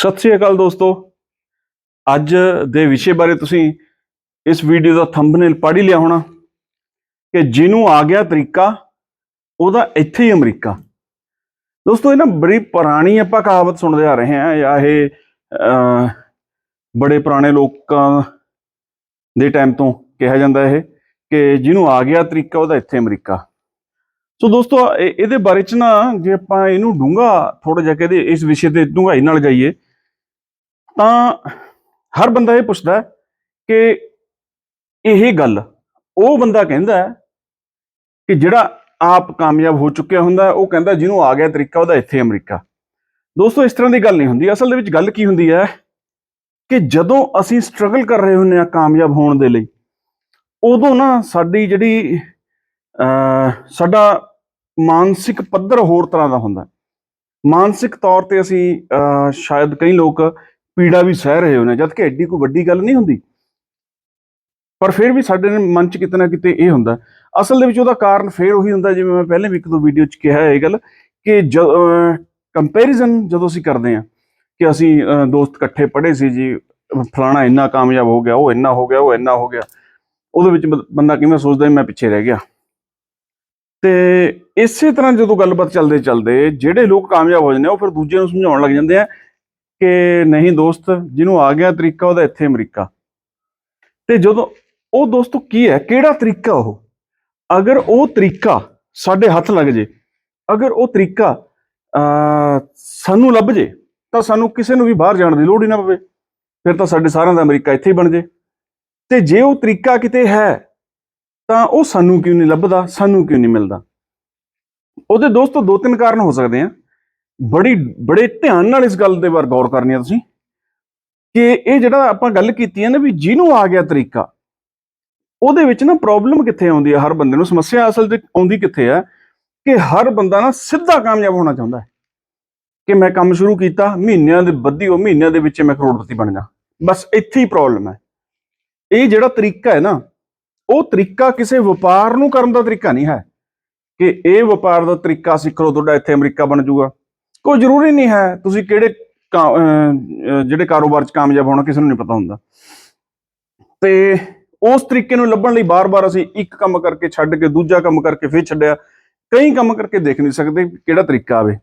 ਸਤਿ ਸ੍ਰੀ ਅਕਾਲ ਦੋਸਤੋ। ਅੱਜ ਦੇ ਵਿਸ਼ੇ ਬਾਰੇ ਤੁਸੀਂ ਇਸ ਵੀਡੀਓ ਦਾ ਥੰਬਨੇਲ ਪੜ੍ਹ ਹੀ ਲਿਆ ਹੋਣਾ ਕਿ ਜਿਹਨੂੰ ਆ ਗਿਆ ਤਰੀਕਾ, ਉਹਦਾ ਇੱਥੇ ਹੀ ਅਮਰੀਕਾ। ਦੋਸਤੋ, ਇਹ ਨਾ ਬੜੀ ਪੁਰਾਣੀ ਆਪਾਂ ਕਹਾਵਤ ਸੁਣਦੇ ਆ ਰਹੇ ਹਾਂ, ਜਾਂ ਇਹ ਬੜੇ ਪੁਰਾਣੇ ਲੋਕਾਂ ਦੇ ਟਾਈਮ ਤੋਂ ਕਿਹਾ ਜਾਂਦਾ ਇਹ ਕਿ ਜਿਹਨੂੰ ਆ ਗਿਆ ਤਰੀਕਾ, ਉਹਦਾ ਇੱਥੇ ਅਮਰੀਕਾ। ਸੋ ਦੋਸਤੋ, ਇਹ- ਇਹਦੇ ਬਾਰੇ ਚ ਨਾ ਜੇ ਆਪਾਂ ਇਹਨੂੰ ਡੂੰਘਾ ਥੋੜਾ ਜਿਹਾ ਕਹਦੇ ਇਸ ਵਿਸ਼ੇ ਤੇ ਡੂੰਘਾਈ ਨਾਲ ਜਾਈਏ ਤਾਂ ਹਰ ਬੰਦਾ ਇਹ ਪੁੱਛਦਾ ਕਿ ਇਹ ਗੱਲ, ਉਹ ਬੰਦਾ ਕਹਿੰਦਾ ਕਿ ਜਿਹੜਾ ਆਪ ਕਾਮਯਾਬ ਹੋ ਚੁੱਕਿਆ ਹੁੰਦਾ ਉਹ ਕਹਿੰਦਾ ਜਿਹਨੂੰ ਆ ਗਿਆ ਤਰੀਕਾ, ਉਹਦਾ ਇੱਥੇ ਅਮਰੀਕਾ। ਦੋਸਤੋ, ਇਸ ਤਰ੍ਹਾਂ ਦੀ ਗੱਲ ਨਹੀਂ ਹੁੰਦੀ। ਅਸਲ ਦੇ ਵਿੱਚ ਗੱਲ ਕੀ ਹੁੰਦੀ ਹੈ ਕਿ ਜਦੋਂ ਅਸੀਂ ਸਟਰਗਲ ਕਰ ਰਹੇ ਹੁੰਦੇ ਆ ਕਾਮਯਾਬ ਹੋਣ ਦੇ ਲਈ, ਉਦੋਂ ਨਾ ਸਾਡੀ ਜਿਹੜੀ, ਅਹ, ਸਾਡਾ ਮਾਨਸਿਕ ਪੱਧਰ ਹੋਰ ਤਰ੍ਹਾਂ ਦਾ ਹੁੰਦਾ ਮਾਨਸਿਕ ਤੌਰ ਤੇ ਅਸੀਂ, ਅਹ, ਸ਼ਾਇਦ ਕਈ ਲੋਕ ਪੀੜਾ ਵੀ ਸਹਿ ਰਹੇ ਹੋਣੇ ਜਦ ਕਿ ਐਡੀ ਕੋਈ ਵੱਡੀ ਗੱਲ ਨਹੀਂ ਹੁੰਦੀ। ਪਰ ਫਿਰ ਵੀ ਸਾਡੇ ਮਨ ਚ ਕਿਤੇ ਨਾ ਕਿਤੇ ਇਹ ਹੁੰਦਾ। ਅਸਲ ਦੇ ਵਿੱਚ ਉਹਦਾ ਕਾਰਨ ਫਿਰ ਉਹੀ ਹੁੰਦਾ, ਜਿਵੇਂ ਮੈਂ ਪਹਿਲੇ ਵੀ ਇੱਕ ਦੋ ਵੀਡੀਓ ਚ ਕਿਹਾ ਇਹ ਗੱਲ ਕਿ ਕੰਪੈਰੀਜ਼ਨ ਜਦੋਂ ਅਸੀਂ ਕਰਦੇ ਹਾਂ ਕਿ ਅਸੀਂ ਦੋਸਤ ਇਕੱਠੇ ਪੜ੍ਹੇ ਸੀ ਜੀ, ਫਲਾਣਾ ਇੰਨਾ ਕਾਮਯਾਬ ਹੋ ਗਿਆ, ਉਹ ਇੰਨਾ ਹੋ ਗਿਆ, ਉਹ ਇੰਨਾ ਹੋ ਗਿਆ। ਉਹਦੇ ਵਿੱਚ ਬੰਦਾ ਕਿਵੇਂ ਸੋਚਦਾ ਮੈਂ ਪਿੱਛੇ ਰਹਿ ਗਿਆ। ਤੇ ਇਸੇ ਤਰ੍ਹਾਂ ਜਦੋਂ ਗੱਲਬਾਤ ਚੱਲਦੇ ਚੱਲਦੇ ਜਿਹੜੇ ਲੋਕ ਕਾਮਯਾਬ ਹੋ ਜਾਂਦੇ ਆ, ਉਹ ਫਿਰ ਦੂਜਿਆਂ ਨੂੰ ਸਮਝਾਉਣ ਲੱਗ ਜਾਂਦੇ ਆ ਕਿ ਨਹੀਂ ਦੋਸਤ, ਜਿਹਨੂੰ ਆ ਗਿਆ ਤਰੀਕਾ ਉਹਦਾ ਇੱਥੇ ਅਮਰੀਕਾ। ਤੇ ਜਦੋਂ ਉਹ ਦੋਸਤੋ ਕੀ ਹੈ? ਕਿਹੜਾ ਤਰੀਕਾ ਉਹ? ਅਗਰ ਉਹ ਤਰੀਕਾ ਸਾਡੇ ਹੱਥ ਲੱਗ ਜੇ, ਅਗਰ ਉਹ ਤਰੀਕਾ ਸਾਨੂੰ ਲੱਭ ਜੇ, ਤਾਂ ਸਾਨੂੰ ਕਿਸੇ ਨੂੰ ਵੀ ਬਾਹਰ ਜਾਣ ਦੀ ਲੋੜ ਹੀ ਨਾ ਪਵੇ। ਫਿਰ ਤਾਂ ਸਾਡੇ ਸਾਰਿਆਂ ਦਾ ਅਮਰੀਕਾ ਇੱਥੇ ਹੀ ਬਣ ਜੇ। ਤੇ ਜੇ ਉਹ ਤਰੀਕਾ ਕਿਤੇ ਹੈ, ਤਾਂ ਉਹ ਸਾਨੂੰ ਕਿਉਂ ਨਹੀਂ ਲੱਭਦਾ, ਸਾਨੂੰ ਕਿਉਂ ਨਹੀਂ ਮਿਲਦਾ? ਉਹਦੇ ਦੋਸਤੋ ਦੋ ਤਿੰਨ ਕਾਰਨ ਹੋ ਸਕਦੇ ਆ। ਬੜੀ, ਬੜੇ ਧਿਆਨ ਨਾਲ ਇਸ ਗੱਲ ਦੇ ਬਾਰੇ ਗੌਰ ਕਰਨੀ ਆ ਤੁਸੀਂ, ਕਿ ਇਹ ਜਿਹੜਾ ਆਪਾਂ ਗੱਲ ਕੀਤੀ ਹੈ ਨਾ ਵੀ ਜਿਹਨੂੰ ਆ ਗਿਆ ਤਰੀਕਾ, ਉਹਦੇ ਵਿੱਚ ਨਾ ਪ੍ਰੋਬਲਮ ਕਿੱਥੇ ਆਉਂਦੀ ਹੈ ਹਰ ਬੰਦੇ ਨੂੰ ਸਮੱਸਿਆ ਅਸਲ ਤੇ ਆਉਂਦੀ ਕਿੱਥੇ ਹੈ ਕਿ ਹਰ ਬੰਦਾ ਨਾ ਸਿੱਧਾ ਕਾਮਯਾਬ ਹੋਣਾ ਚਾਹੁੰਦਾ ਹੈ। ਕਿ ਮੈਂ ਕੰਮ ਸ਼ੁਰੂ ਕੀਤਾ, ਮਹੀਨਿਆਂ ਦੇ ਬੱਧੀ ਉਹ ਮਹੀਨਿਆਂ ਦੇ ਵਿੱਚ ਮੈਂ ਕਰੋੜਪਤੀ ਬਣ ਜਾ। ਬਸ ਇੱਥੇ ਹੀ ਪ੍ਰੋਬਲਮ ਹੈ। ਇਹ ਜਿਹੜਾ ਤਰੀਕਾ ਹੈ ਨਾ, ਉਹ ਤਰੀਕਾ ਕਿਸੇ ਵਪਾਰ ਨੂੰ ਕਰਨ ਦਾ ਤਰੀਕਾ ਨਹੀਂ ਹੈ। ਕਿ ਇਹ ਵਪਾਰ ਦਾ ਤਰੀਕਾ ਸਿੱਖ ਲਓ, ਤੁਹਾਡਾ ਇੱਥੇ ਅਮਰੀਕਾ ਬਣ ਜਾਊਗਾ। ਕੋਈ ਜ਼ਰੂਰੀ ਨਹੀਂ ਹੈ ਤੁਸੀਂ ਕਿਹੜੇ ਕਾ- ਅਹ, ਜਿਹੜੇ ਕਾਰੋਬਾਰ 'ਚ ਕਾਮਯਾਬ ਹੋਣਾ ਕਿਸੇ ਨੂੰ ਨਹੀਂ ਪਤਾ ਹੁੰਦਾ। ਤੇ ਉਸ ਤਰੀਕੇ ਨੂੰ ਲੱਭਣ ਲਈ ਬਾਰ-ਬਾਰ ਅਸੀਂ ਇੱਕ ਕੰਮ ਕਰਕੇ ਛੱਡ ਕੇ ਦੂਜਾ ਕੰਮ ਕਰਕੇ ਫਿਰ ਛੱਡਿਆ। ਕਈ ਕੰਮ ਕਰਕੇ ਦੇਖ ਨਹੀਂ ਸਕਦੇ ਕਿਹੜਾ ਤਰੀਕਾ ਆਵੇ।